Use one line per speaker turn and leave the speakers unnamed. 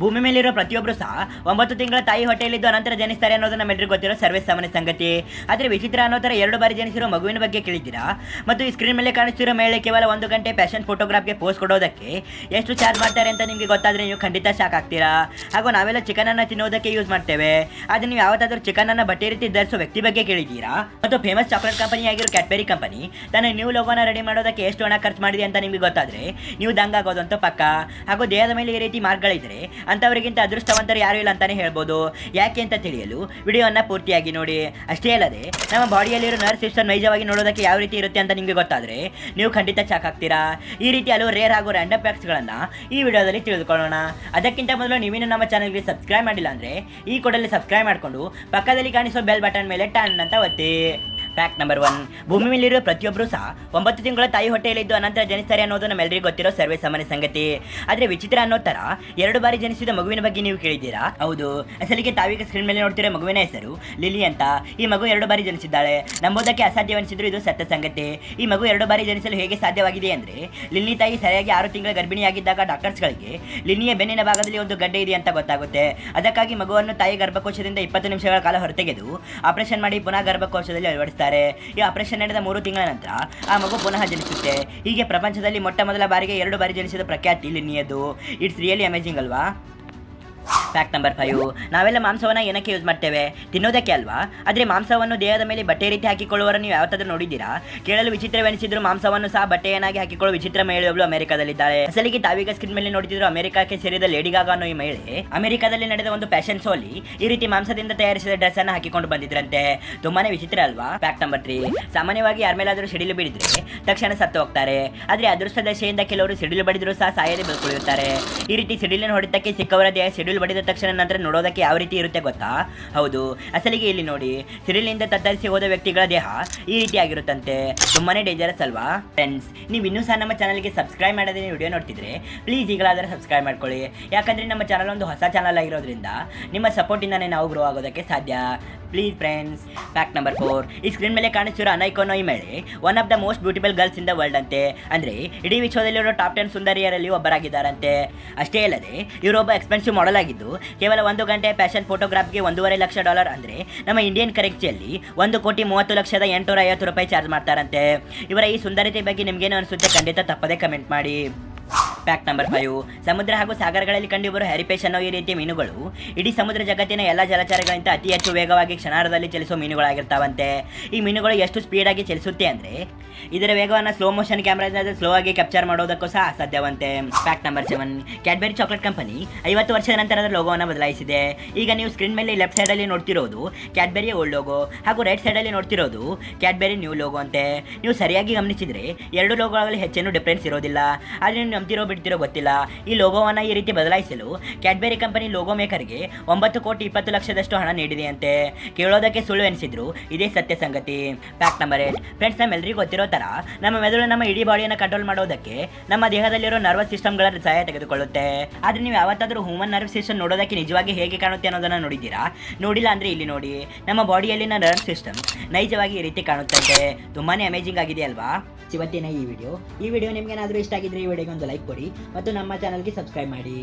ಭೂಮಿ ಮೇಲಿರೋ ಪ್ರತಿಯೊಬ್ಬರು ಸಹ ಒಂಬತ್ತು ತಿಂಗಳ ತಾಯಿ ಹೊಟ್ಟೆಯಲ್ಲಿದ್ದು ಅನಂತರ ಜನಿಸ್ತಾರೆ ಅನ್ನೋದು ನಮ್ಮೆಲ್ಲರಿಗೂ ಗೊತ್ತಿರೋ ಸರ್ವೇ ಸಾಮಾನ್ಯ ಸಂಗತಿ. ಆದರೆ ವಿಚಿತ್ರ ಅನ್ನೋ ಥರ ಎರಡು ಬಾರಿ ಜನಿಸಿರೋ ಮಗುವಿನ ಬಗ್ಗೆ ಕೇಳಿದ್ದೀರಾ? ಮತ್ತು ಈ ಸ್ಕ್ರೀನ್ ಮೇಲೆ ಕಾಣಿಸ್ತಿರೋ ಮಹಿಳೆ ಕೇವಲ ಒಂದು ಗಂಟೆ ಫ್ಯಾಷನ್ ಫೋಟೋಗ್ರಾಫ್ಗೆ ಪೋಸ್ಟ್ ಕೊಡೋದಕ್ಕೆ ಎಷ್ಟು ಚಾರ್ಜ್ ಮಾಡ್ತಾರೆ ಅಂತ ನಿಮಗೆ ಗೊತ್ತಾದರೆ ನೀವು ಖಂಡಿತ ಶಾಕ್ ಆಗ್ತೀರಾ? ಹಾಗೂ ನಾವೆಲ್ಲ ಚಿಕನ್ ಅನ್ನ ತಿನ್ನೋದಕ್ಕೆ ಯೂಸ್ ಮಾಡ್ತೇವೆ. ಆದರೆ ನೀವು ಯಾವತ್ತಾದರೂ ಚಿಕನ್ ಅನ್ನ ಬಟ್ಟೆ ರೀತಿ ಧರಿಸೋ ವ್ಯಕ್ತಿ ಬಗ್ಗೆ ಕೇಳಿದ್ದೀರಾ? ಮತ್ತು ಫೇಮಸ್ ಚಾಕ್ಲೇಟ್ ಕಂಪನಿ ಆಗಿರೋ ಕ್ಯಾಟ್ಬೆರಿ ಕಂಪನಿ ತನ್ನ ನ್ಯೂ ಲೋಗೋನ ರೆಡಿ ಮಾಡೋದಕ್ಕೆ ಎಷ್ಟು ಹಣ ಖರ್ಚು ಮಾಡಿದೆ ಅಂತ ನಿಮಗೆ ಗೊತ್ತಾದರೆ ನೀವು ದಂಗಾಗೋದು ಅಂತ ಪಕ್ಕ. ಹಾಗೂ ದೇಹದ ಮೇಲೆ ಈ ರೀತಿ ಮಾರ್ಕ್ಗಳಿದ್ರೆ ಅಂಥವರಿಗಿಂತ ಅದೃಷ್ಟವಂತರು ಯಾರು ಇಲ್ಲ ಅಂತಾನೆ ಹೇಳ್ಬೋದು. ಯಾಕೆ ಅಂತ ತಿಳಿಯಲು ವಿಡಿಯೋವನ್ನು ಪೂರ್ತಿಯಾಗಿ ನೋಡಿ. ಅಷ್ಟೇ ಅಲ್ಲದೆ, ನಮ್ಮ ಬಾಡಿಯಲ್ಲಿರೋ ನರ್ಸ್ ಸಿಸ್ಟಮ್ ನೈಜವಾಗಿ ನೋಡೋದಕ್ಕೆ ಯಾವ ರೀತಿ ಇರುತ್ತೆ ಅಂತ ನಿಮಗೆ ಗೊತ್ತಾದರೆ, ನೀವು ಖಂಡಿತ ಚಾಕ್ ಆಗ್ತೀರಾ? ಈ ರೀತಿ ಹಲವು ರೇರ್ ಹಾಗೂ ರ್ಯಾಂಡಮ್ ಪ್ಯಾಕ್ಸ್ಗಳನ್ನು ಈ ವಿಡಿಯೋದಲ್ಲಿ ತಿಳಿದುಕೊಳ್ಳೋಣ. ಅದಕ್ಕಿಂತ ಮೊದಲು ನೀವೇನು ನಮ್ಮ ಚಾನಲ್ಗೆ ಸಬ್ಸ್ಕ್ರೈಬ್ ಮಾಡಿಲ್ಲ ಅಂದರೆ, ಈ ಕೂಡಲೇ ಸಬ್ಸ್ಕ್ರೈಬ್ ಮಾಡಿಕೊಂಡು ಪಕ್ಕದಲ್ಲಿ ಕಾಣಿಸೋ ಬೆಲ್ ಬಟನ್ ಮೇಲೆ ಟನ್ ಅಂತ ಒತ್ತಿ. ಫ್ಯಾಕ್ಟ್ ನಂಬರ್ ಒನ್ ಭೂಮಿ ಮೇಲಿರೋ ಪ್ರತಿಯೊಬ್ಬರು ಸಹ ಒಂಬತ್ತು ತಿಂಗಳ ತಾಯಿ ಹೊಟ್ಟೆಯಲ್ಲಿದ್ದು ಅನಂತರ ಜನಿಸ್ತಾರೆ ಅನ್ನೋದು ನಮ್ಮೆಲ್ಲರಿಗೂ ಗೊತ್ತಿರೋ ಸರ್ವೇ ಸಾಮಾನ್ಯ ಸಂಗತಿ. ಆದರೆ ವಿಚಿತ್ರ ಅನ್ನೋ ತರ ಎರಡು ಬಾರಿ ಜನಿಸಿದ ಮಗುವಿನ ಬಗ್ಗೆ ನೀವು ಕೇಳಿದ್ದೀರಾ? ಹೌದು. ಅಸಲಿಗೆ ತಾವೀಗ ಸ್ಕ್ರೀನ್ ಮೇಲೆ ನೋಡ್ತಿರೋ ಮಗುವಿನ ಹೆಸರು ಲಿಲಿ ಅಂತ. ಈ ಮಗು ಎರಡು ಬಾರಿ ಜನಿಸಿದ್ದಾಳೆ. ನಂಬೋದಕ್ಕೆ ಅಸಾಧ್ಯವೆನಿಸಿದ್ರು ಇದು ಸತ್ಯ ಸಂಗತಿ. ಈ ಮಗು ಎರಡು ಬಾರಿ ಜನಿಸಲು ಹೇಗೆ ಸಾಧ್ಯವಾಗಿದೆ ಅಂದ್ರೆ ಲಿಲ್ಲಿ ತಾಯಿ ಸರಿಯಾಗಿ ಆರು ತಿಂಗಳ ಗರ್ಭಿಣಿಯಾಗಿದ್ದಾಗ ಡಾಕ್ಟರ್ಸ್ಗಳಿಗೆ ಲಿನಿಯ ಬೆನ್ನಿನ ಭಾಗದಲ್ಲಿ ಒಂದು ಗಡ್ಡೆ ಇದೆ ಅಂತ ಗೊತ್ತಾಗುತ್ತೆ. ಅದಕ್ಕಾಗಿ ಮಗುವನ್ನು ತಾಯಿ ಗರ್ಭಕೋಶದಿಂದ ಇಪ್ಪತ್ತು ನಿಮಿಷಗಳ ಕಾಲ ಹೊರತೆಗೆದು ಆಪರೇಷನ್ ಮಾಡಿ ಪುನಃ ಗರ್ಭಕೋಶದಲ್ಲಿ ಅಳವಡಿಸ್ತಾರೆ. ಈ ಆಪರೇಷನ್ ನಡೆದ ಮೂರು ತಿಂಗಳ ನಂತರ ಆ ಮಗು ಪುನಃ ಜನಿಸುತ್ತೆ. ಹೀಗೆ ಪ್ರಪಂಚದಲ್ಲಿ ಮೊಟ್ಟ ಮೊದಲ ಬಾರಿಗೆ ಎರಡು ಬಾರಿ ಜನಿಸಿದ ಪ್ರಖ್ಯಾತಿ ನಿಯದು. ಇಟ್ಸ್ ರಿಯಲಿ ಅಮೇಜಿಂಗ್ ಅಲ್ವಾ? ಫ್ಯಾಕ್ಟ್ ನಂಬರ್ ಫೈವ್ ನಾವೆಲ್ಲ ಮಾಂಸವನ್ನು ಏನಕ್ಕೆ ಯೂಸ್ ಮಾಡ್ತೇವೆ? ತಿನ್ನೋದಕ್ಕೆ ಅಲ್ವಾ? ಆದರೆ ಮಾಂಸವನ್ನು ದೇಹದ ಮೇಲೆ ಬಟ್ಟೆ ರೀತಿ ಹಾಕಿಕೊಳ್ಳುವವರು ನೀವು ಯಾವತ್ತಾದ್ರೂ ನೋಡಿದ್ದೀರಾ? ಕೇಳಲು ವಿಚಿತ್ರವೆನಿಸಿದ್ರು ಮಾಂಸವನ್ನು ಸಹ ಬಟ್ಟೆಯನ್ನಾಗಿ ಹಾಕಿಕೊಳ್ಳುವ ವಿಚಿತ್ರ ಮಹಿಳೆಯೊಬ್ಬಳು ಅಮೆರಿಕದಲ್ಲಿದ್ದಾಳೆ. ಅಸಲಿಗೆ ತಾವೀಗ ಸ್ಕ್ರೀನ್ ಮೇಲೆ ನೋಡಿದ್ರು ಅಮೆರಿಕಕ್ಕೆ ಸೇರಿದ ಲೇಡಿಗಾಗ ಅನ್ನೋ ಈ ಮಹಿಳೆ ಅಮೆರಿಕದಲ್ಲಿ ನಡೆದ ಒಂದು ಫ್ಯಾಷನ್ ಶೋಲಿ ಈ ರೀತಿ ಮಾಂಸದಿಂದ ತಯಾರಿಸಿದ ಡ್ರೆಸ್ ಅನ್ನು ಹಾಕಿಕೊಂಡು ಬಂದಿದ್ರಂತೆ. ತುಂಬಾನೇ ವಿಚಿತ್ರ ಅಲ್ವಾ? ಫ್ಯಾಕ್ಟ್ ನಂಬರ್ ತ್ರೀ ಸಾಮಾನ್ಯವಾಗಿ ಯಾರ ಮೇಲಾದರೂ ಸಿಡಿಲು ಬಿಡಿದ್ರೆ ತಕ್ಷಣ ಸತ್ತು ಹೋಗ್ತಾರೆ. ಆದ್ರೆ ಅದೃಷ್ಟ ದಶೆಯಿಂದ ಕೆಲವರು ಸಿಡಿಲು ಬಡಿದ್ರು ಸಹ ಸಾಯದೆ ಬದುಕುಳಿಯುತ್ತಾರೆ ಈ ರೀತಿ ಸಿಡಿಲಿನ ಹೊಡೆತಕ್ಕೆ ಸಿಕ್ಕವರ ದೇಹ ಸಿಡಿಲು ಬಡಿದ ತಕ್ಷಣ ನಂತರ ನೋಡೋದಕ್ಕೆ ಯಾವ ರೀತಿ ಇರುತ್ತೆ ಗೊತ್ತಾ? ಹೌದು. ಅಸಲಿಗೆ ಇಲ್ಲಿ ನೋಡಿ ಸಿರಿಲಿಂದ ತತ್ತರಿಸಿ ಹೋದ ವ್ಯಕ್ತಿಗಳ ದೇಹ ಈ ರೀತಿ ಆಗಿರುತ್ತಂತೆ ತುಂಬಾನೇ ಡೇಂಜರಸ್ ಅಲ್ವಾ? ಫ್ರೆಂಡ್ಸ್ ನೀವು ಇನ್ನೂ ಸಹ ನಮ್ಮ ಚಾನಲ್ಗೆ ಸಬ್ಸ್ಕ್ರೈಬ್ ಮಾಡದೇ ವಿಡಿಯೋ ನೋಡ್ತಿದ್ರೆ ಪ್ಲೀಸ್ ಈಗಲಾದರೆ ಸಬ್ಸ್ಕ್ರೈಬ್ ಮಾಡ್ಕೊಳ್ಳಿ. ಯಾಕಂದ್ರೆ ನಮ್ಮ ಚಾನಲ್ ಒಂದು ಹೊಸ ಚಾನಲ್ ಆಗಿರೋದ್ರಿಂದ ನಿಮ್ಮ ಸಪೋರ್ಟಿಂದನೇ ನಾವು ಗ್ರೋ ಆಗೋದಕ್ಕೆ ಸಾಧ್ಯ. Please friends fact number four ಈ ಸ್ಕ್ರೀನ್ ಮೇಲೆ ಕಾಣಿಸಿರೋ ಅನೈಕೋನೋ ಈ ಮೇಲೆ one of the most beautiful girls in the world ಅಂತೆ. ಅಂದ್ರೆ, ಇಡೀ ವಿಶ್ವದಲ್ಲಿರೋ ಟಾಪ್ ಟೆನ್ ಸುಂದರಿಯರಲ್ಲಿ ಒಬ್ಬರಾಗಿದ್ದಾರಂತೆ. ಅಷ್ಟೇ ಅಲ್ಲದೆ, ಇವರೊಬ್ಬ ಎಕ್ಸ್ಪೆನ್ಸಿವ್ ಮಾಡೆಲ್ ಆಗಿದ್ದು ಕೇವಲ ಒಂದು ಗಂಟೆ ಫ್ಯಾಷನ್ ಫೋಟೋಗ್ರಾಫ್ಗೆ ಒಂದೂವರೆ ಲಕ್ಷ ಡಾಲರ್ ಅಂದರೆ ನಮ್ಮ ಇಂಡಿಯನ್ ಕರೆನ್ಸಿಯಲ್ಲಿ ಒಂದು ಕೋಟಿ ಮೂವತ್ತು ಲಕ್ಷದ ಎಂಟುನೂರ ಐವತ್ತು ರೂಪಾಯಿ ಚಾರ್ಜ್ ಮಾಡ್ತಾರಂತೆ. ಇವರ ಈ ಸುಂದರತೆ ಬಗ್ಗೆ ನಿಮಗೇನು ಅನಿಸುತ್ತೆ ಖಂಡಿತ ತಪ್ಪದೆ ಕಮೆಂಟ್ ಮಾಡಿ. ಫ್ಯಾಕ್ಟ್ ನಂಬರ್ ಫೈವ್ ಸಮುದ್ರ ಹಾಗೂ ಸಾಗರಗಳಲ್ಲಿ ಕಂಡುಬರುವ ಹ್ಯಾರಿಪೇಶ್ ಅನ್ನೋ ಈ ರೀತಿಯ ಮೀನುಗಳು ಇಡೀ ಸಮುದ್ರ ಜಗತ್ತಿನ ಎಲ್ಲ ಜಲಚರಗಳಿಂದ ಅತಿ ಹೆಚ್ಚು ವೇಗವಾಗಿ ಕ್ಷಣಾರ್ಧದಲ್ಲಿ ಚಲಿಸುವ ಮೀನುಗಳಾಗಿರ್ತಾವಂತೆ. ಈ ಮೀನುಗಳು ಎಷ್ಟು ಸ್ಪೀಡಾಗಿ ಚಲಿಸುತ್ತೆ ಅಂದರೆ ಇದರ ವೇಗವನ್ನು ಸ್ಲೋ ಮೋಷನ್ ಕ್ಯಾಮ್ರಾದಿಂದ ಸ್ಲೋ ಆಗಿ ಕ್ಯಾಪ್ಚರ್ ಮಾಡೋದಕ್ಕೂ ಸಹ ಸಾಧ್ಯವಂತೆ fact number seven Cadbury chocolate company ಐವತ್ತು ವರ್ಷದ ನಂತರ ಅದರ ಲೋಗೋವನ್ನು ಬದಲಾಯಿಸಿದೆ. ಈಗ ನೀವು ಸ್ಕ್ರೀನ್ ಮೇಲೆ ಲೆಫ್ಟ್ ಸೈಡಲ್ಲಿ ನೋಡ್ತಿರೋದು ಕ್ಯಾಡ್ಬೆರಿ ಓಲ್ಡ್ ಲೋಗೋ ಹಾಗೂ ರೈಟ್ ಸೈಡಲ್ಲಿ ನೋಡ್ತಿರೋದು ಕ್ಯಾಡ್ಬೆರಿ ನ್ಯೂ ಲೋಗೋ ಅಂತೆ. ನೀವು ಸರಿಯಾಗಿ ಗಮನಿಸಿದರೆ ಎರಡು ಲೋಗೋಗಳಲ್ಲಿ ಹೆಚ್ಚೇನು ಡಿಫ್ರೆನ್ಸ್ ಇರೋದಿಲ್ಲ. ಆದರೆ ನೀವು ನಂಬ್ತಿರೋ ಬಿಡ್ತಿರೋ ಗೊತ್ತಿಲ್ಲ. ಈ ಲೋಗೋವನ್ನು ಈ ರೀತಿ ಬದಲಾಯಿಸಲು ಕ್ಯಾಡ್ಬೆರಿ ಕಂಪನಿ ಲೋಗೋ ಮೇಕರ್ಗೆ ಒಂಬತ್ತು ಕೋಟಿ ಇಪ್ಪತ್ತು ಲಕ್ಷದಷ್ಟು ಹಣ ನೀಡಿದೆಯಂತೆ. ಕೇಳೋದಕ್ಕೆ ಸುಳ್ಳು ಎನಿಸಿದ್ರು ಇದೇ ಸತ್ಯ ಸಂಗತಿ. ಫ್ಯಾಕ್ಟ್ ನಂಬರ್ ಏಟ್ ಫ್ರೆಂಡ್ಸ್ ನಮ್ಮೆಲ್ಲರಿಗೂ ಗೊತ್ತಿರೋ ಥರ ನಮ್ಮ ಮೆದುಳು ನಮ್ಮ ಇಡೀ ಬಾಡಿಯನ್ನು ಕಂಟ್ರೋಲ್ ಮಾಡೋದಕ್ಕೆ ನಮ್ಮ ದೇಹದಲ್ಲಿರೋ ನರ್ವಸ್ ಸಿಸ್ಟಮ್ಗಳ ಸಹಾಯ ತೆಗೆದುಕೊಳ್ಳುತ್ತೆ. ಆದರೆ ನೀವು ಯಾವತ್ತಾದರೂ ಹ್ಯೂಮನ್ ನರ್ವ್ ಸಿಸ್ಟಮ್ ನೋಡೋದಕ್ಕೆ ನಿಜವಾಗಿ ಹೇಗೆ ಕಾಣುತ್ತೆ ಅನ್ನೋದನ್ನ ನೋಡಿದ್ದೀರಾ? ನೋಡಿಲ್ಲ ಅಂದರೆ ಇಲ್ಲಿ ನೋಡಿ. ನಮ್ಮ ಬಾಡಿಯಲ್ಲಿನ ನರ್ವ್ ಸಿಸ್ಟಮ್ ನೈಜವಾಗಿ ಈ ರೀತಿ ಕಾಣುತ್ತಂತೆ. ತುಂಬಾನೇ ಅಮೇಜಿಂಗ್ ಆಗಿದೆ ಅಲ್ವಾ? ಇವತ್ತಿನ ಈ ವಿಡಿಯೋ ಈ ವಿಡಿಯೋ ನಿಮ್ಗೆ ಏನಾದರೂ ಇಷ್ಟ ಆಗಿದ್ರೆ ಈ ವಿಡಿಯೋಗೆ ಒಂದು ಲೈಕ್ ಕೊಡಿ. ಮತ್ತು ನಮ್ಮ ಚಾನಲ್ಗೆ ಸಬ್ಸ್ಕ್ರೈಬ್ ಮಾಡಿ.